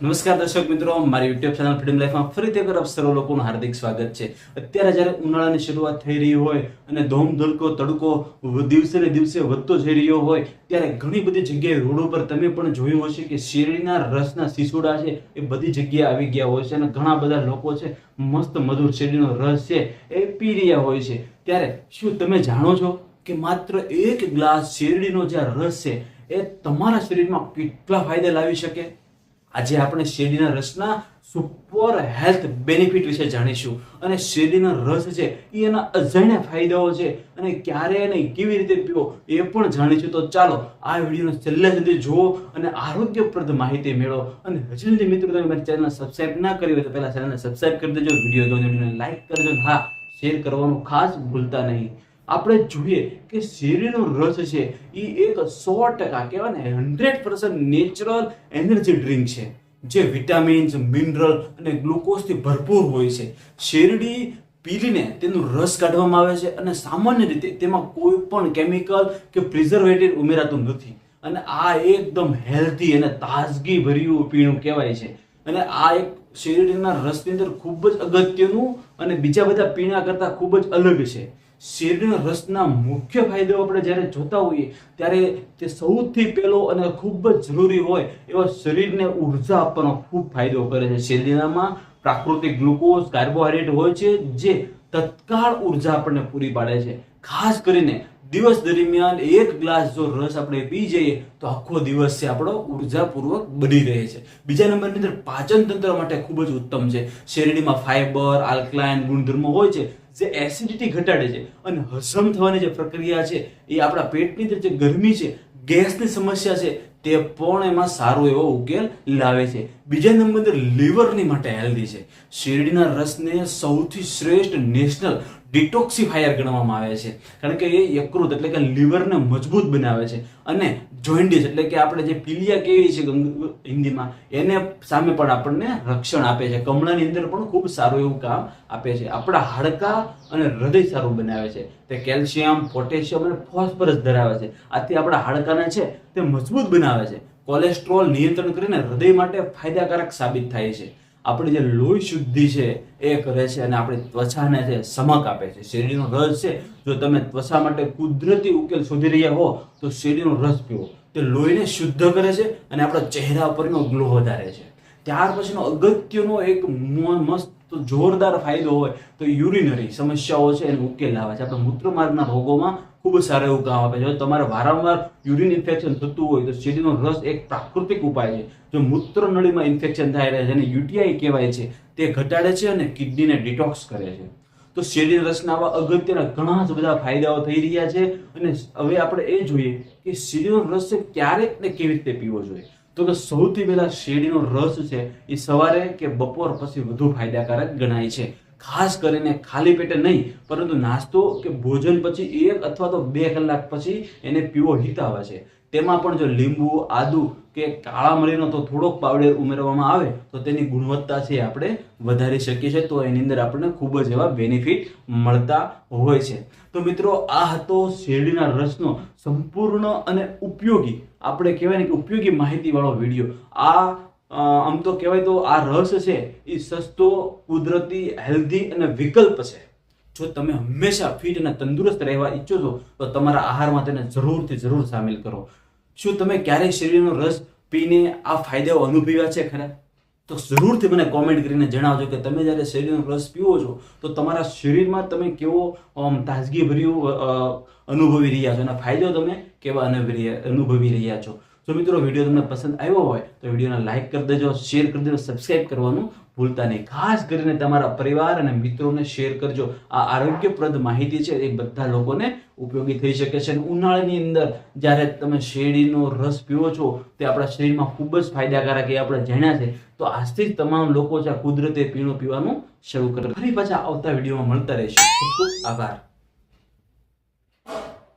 નમસ્કાર દર્શક મિત્રો, મારી યુટ્યુબ ચેનલ ફ્રીડમ લાઈફમાં ફરીથી એક વખત સર્વ લોકોનું હાર્દિક સ્વાગત છે. અત્યારે જ્યારે ઉનાળાની શરૂઆત થઈ રહી હોય અને ધોમ ધડકો તડકો દિવસે ને દિવસે વધતો જઈ રહ્યો હોય, ત્યારે ઘણી બધી જગ્યાએ રોડ ઉપર તમે પણ જોયું હશે કે શેરડીના રસના સિસોડા છે, એ બધી જગ્યાએ આવી ગયા હોય છે અને ઘણા બધા લોકો છે, મસ્ત મધુર શેરડીનો રસ છે, એ પી રહ્યા હોય છે. ત્યારે શું તમે જાણો છો કે માત્ર એક ગ્લાસ શેરડીનો જે રસ છે, એ તમારા શરીરમાં કેટલા ફાયદા લાવી શકે? આજે આપણે શેરડીના રસના સુપર હેલ્થ બેનિફિટ વિશે જાણીશું. અને શેરડીનો રસ છે એ એના અજાણ્યા ફાયદાઓ છે અને ક્યારે અને કેવી રીતે પીવો એ પણ જાણીશું. તો ચાલો, આ વિડીયોને છેલ્લે સુધી જુઓ અને આરોગ્યપ્રદ માહિતી મેળવો. અને હજી સુધી મિત્રો, તમે મારી ચેનલને સબસ્ક્રાઈબ ના કરી હોય તો પહેલાં ચેનલને સબસ્ક્રાઈબ કરી દેજો. વીડિયો ગમે લાઈક કરજો. હા શેર કરવાનું ખાસ ભૂલતા નહીં. આપણે જોઈએ કે શેરડીનો રસ છે, એ એક સો ટકા કહેવાય ને hundred percent natural energy drink છે, જે વિટામિન્સ મિનરલ અને ગ્લુકોઝથી ભરપૂર હોય છે. શેરડી પીલીને તેનું રસ કાઢવામાં આવે છે અને સામાન્ય રીતે તેમાં કોઈ પણ કેમિકલ કે પ્રિઝર્વેટિવ ઉમેરાતું નથી. અને આ એકદમ હેલ્ધી અને તાજગી ભર્યું પીણું કહેવાય છે. અને આ એક શેરડીના રસની અંદર ખૂબ જ અગત્યનું અને બીજા બધા પીણા કરતાં ખૂબ જ અલગ છે. શેરડીના રસના મુખ્ય ફાયદો આપણે જ્યારે જોતા હોઈએ, ત્યારે તે સૌથી પહેલો અને ખૂબ જ જરૂરી હોય એવા શરીરને ઊર્જા આપવાનો ખૂબ ફાયદો કરે છે. શેરડીનામાં પ્રાકૃતિક ગ્લુકોઝ, કાર્બોહાઈડ્રેટ હોય છે, જે તત્કાળ ઊર્જા આપણને પૂરી પાડે છે. ખાસ કરીને દિવસ દરમિયાન એક ગ્લાસ જો રસ આપણે પી જઈએ, તો આખો દિવસ છે આપણો ઉર્જાપૂર્વક બની રહે છે. બીજા નંબરની અંદર પાચન તંત્ર માટે ખૂબ જ ઉત્તમ છે. શેરડીમાં ફાઈબર આલ્કલાઇન ગુણધર્મો હોય છે જે એસિડિટી ઘટાડે છે અને હજમ થવાની જે પ્રક્રિયા છે એ આપણા પેટની અંદર જે ગરમી છે, ગેસની સમસ્યા છે, તે પણ એમાં સારો એવો ઉકેલ લાવે છે. બીજા નંબર લીવરની માટે હેલ્ધી છે. શેરડીના રસને સૌથી શ્રેષ્ઠ નેશનલ ડિટોક્સિફાયર ગણવામાં આવે છે. કારણ કે એ યકૃત એટલે કે લીવરને મજબૂત બનાવે છે. અને જોઇન્ડિસ એટલે કે આપણે જે પીલિયા કેવી છે હિન્દીમાં, એને સામે પણ આપણને રક્ષણ આપે છે. કમળાની અંદર પણ ખૂબ સારું એવું કામ આપે છે. આપણા હાડકાં અને હૃદય સારું બનાવે છે. તે કેલ્શિયમ, પોટેશિયમ અને ફોસ્ફરસ ધરાવે છે. આથી આપણા હાડકાને છે તે મજબૂત બનાવે છે. કોલેસ્ટ્રોલ નિયંત્રણ કરીને હૃદય માટે ફાયદાકારક સાબિત થાય છે. આપણી જે લોહી શુદ્ધિ છે એ કરે છે અને આપણી ત્વચાને છે સમક આપે છે. શેરડીનો રસ છે, જો તમે ત્વચા માટે કુદરતી ઉકેલ શોધી રહ્યા હો, તો શેરડીનો રસ પીવો. તે લોહીને શુદ્ધ કરે છે અને આપણા ચહેરા પરનો ગ્લો વધારે છે. ત્યાર પછીનો અગત્યનો એક મ- મસ્ત જોરદાર ફાયદો હોય તો યુરિનરી સમસ્યાઓ છે એનો ઉકેલ આવે છે. આપણે મૂત્રમાર્ગના રોગોમાં ખૂબ સારું એવું કામ આપે છે. જો તમારે વારંવાર યુરિન ઇન્ફેક્શન થતું હોય તો શેરડીનો રસ એક પ્રાકૃતિક ઉપાય છે. જો મૂત્રનળીમાં ઇન્ફેક્શન થાય રહે છે જેને યુટીઆઈ કહેવાય છે, તે ઘટાડે છે અને કિડનીને ડિટોક્સ કરે છે. તો શેરડી રસના આવા અગત્યના ઘણા જ બધા ફાયદાઓ થઈ રહ્યા છે. અને હવે આપણે એ જોઈએ કે શેરડીનો રસ છે ક્યારે ને કેવી રીતે પીવો જોઈએ. તો કે સૌથી પહેલા શેરડીનો રસ છે એ સવારે કે બપોર પછી વધુ ફાયદાકારક ગણાય છે. ખાસ કરીને ખાલી પેટે નહીં, પરંતુ નાસ્તો કે ભોજન પછી એક અથવા તો બે કલાક પછી એને પીવો હિતાવે છે. તેમાં પણ જો લીંબુ, આદુ કે કાળા મરીનો તો થોડોક પાવડર ઉમેરવામાં આવે, તો તેની ગુણવત્તા છે આપણે વધારી શકીએ છીએ. તો એની અંદર આપણને ખૂબ જ એવા બેનિફિટ મળતા હોય છે. તો મિત્રો, આ હતો શેરડીના રસનો સંપૂર્ણ અને ઉપયોગી, આપણે કહેવાય ને કે ઉપયોગી માહિતીવાળો વીડિયો. આ આમ તો કહેવાય તો આ રસ છે એ સસ્તો, કુદરતી હેલ્ધી અને વિકલ્પ છે. જો તમે હંમેશા ફિટ અને તંદુરસ્ત રહેવા ઈચ્છો છો, તો તમારા આહારમાં તેને જરૂરથી જરૂર સામેલ કરો. શું તમે ક્યારેય શેરડીનો રસ પીને આ ફાયદાઓ અનુભવ્યા છે ખરા? તો જરૂરથી મને કોમેન્ટ કરીને જણાવજો કે તમે જ્યારે શેરડીનો રસ પીવો છો, તો તમારા શરીરમાં તમે કેવો તાજગીભર્યું અનુભવી રહ્યા છો અને ફાયદો તમે કેવા અનુભવી અનુભવી રહ્યા છો? જો મિત્રો વીડિયો તમને પસંદ આવ્યો હોય તો વિડીયોને લાઇક કરી દેજો, શેર કરી દેજો, સબસ્ક્રાઇબ કરવાનું ભૂલતા નહીં. ખાસ કરીને તમારા પરિવાર અને મિત્રોને શેર કરજો. આ આરોગ્યપ્રદ માહિતી છે, એ બધા લોકોને ઉપયોગી થઈ શકે છે. અને ઉનાળાની અંદર જ્યારે તમે શેરડીનો રસ પીવો છો, તે આપણા શરીરમાં ખૂબ જ ફાયદાકારક એ આપણે જાણ્યા છે. તો આજથી જ તમામ લોકો આ કુદરતી પીણું પીવાનું શરૂ કરે ફરી પાછા આવતા વિડીયોમાં મળતા રહેશે. ખૂબ ખૂબ આભાર.